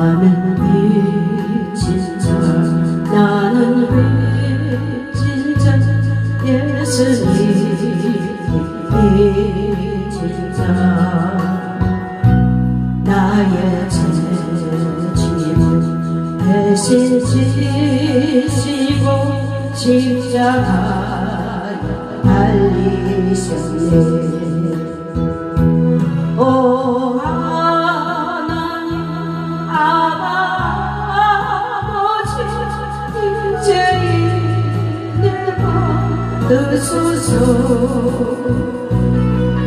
나는 빛인 자. 나는 빛인 자. 예수님 빛인 자. 나의 죄짐 대신 지시고 십자가에 달리셨네.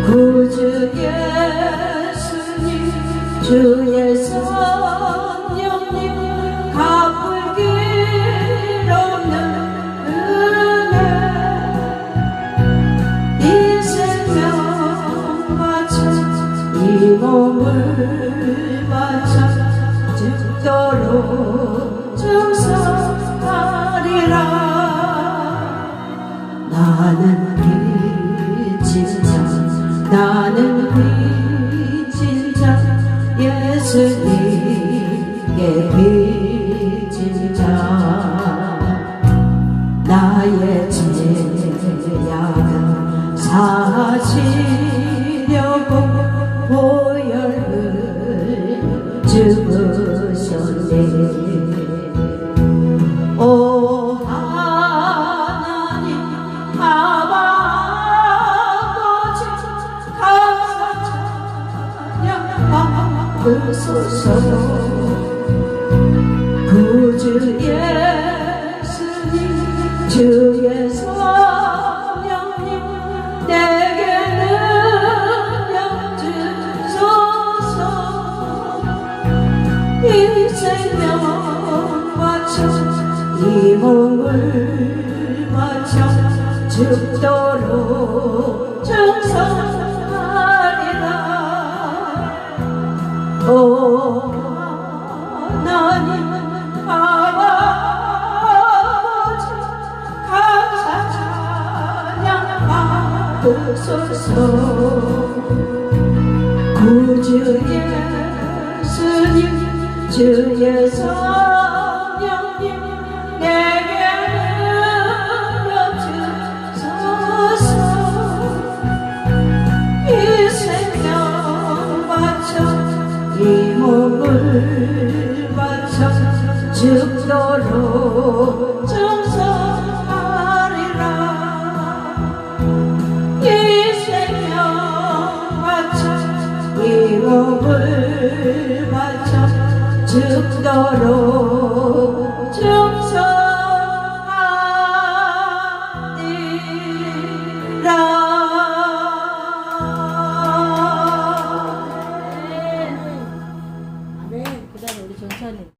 구주 예수님 주의 성령님 갚을 길 없는 은혜 이 생명 바쳐 이 몸을 바쳐 죽도록 빚진 자 예수님께 빚진 자. 나의 죄악은 사시려고 보혈을 주으셨네 받으소서 구주 예수님 주의 성령님 내게 능력 주소서 이 생명 바쳐 이 몸을 바쳐 죽도록 정성 구주 예수님 주의 성 이 몸을 바쳐 죽도록 정